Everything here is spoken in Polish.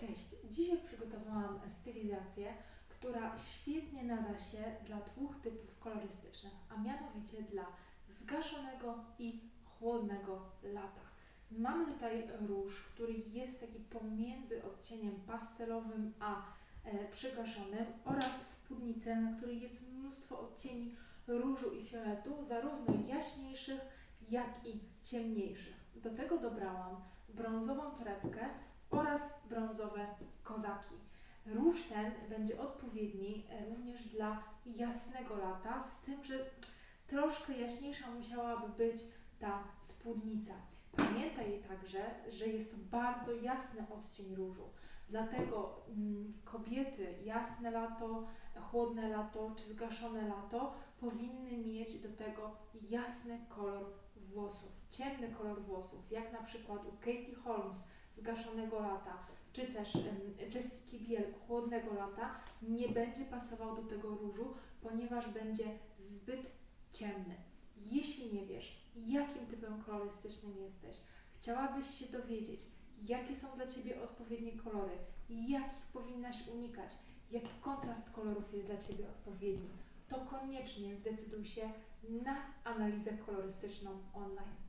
Cześć! Dzisiaj przygotowałam stylizację, która świetnie nada się dla dwóch typów kolorystycznych, a mianowicie dla zgaszonego i chłodnego lata. Mamy tutaj róż, który jest taki pomiędzy odcieniem pastelowym a e, przygaszonym oraz spódnicę, na której jest mnóstwo odcieni różu i fioletu, zarówno jaśniejszych, jak i ciemniejszych. Do tego dobrałam brązową torebkę oraz brązowe kozaki. Róż ten będzie odpowiedni e, również dla jasnego lata, z tym, że troszkę jaśniejsza musiałaby być ta spódnica. Pamiętaj także, że jest to bardzo jasny odcień różu. Dlatego mm, kobiety jasne lato, chłodne lato czy zgaszone lato powinny mieć do tego jasny kolor włosów, ciemny kolor włosów, jak na przykład u Katie Holmes zgaszonego lata, czy też Jessica Biel chłodnego lata, nie będzie pasował do tego różu, ponieważ będzie zbyt ciemny. Jeśli nie wiesz, jakim typem kolorystycznym jesteś, chciałabyś się dowiedzieć, jakie są dla Ciebie odpowiednie kolory, jakich powinnaś unikać, jaki kontrast kolorów jest dla Ciebie odpowiedni, to koniecznie zdecyduj się na analizę kolorystyczną online.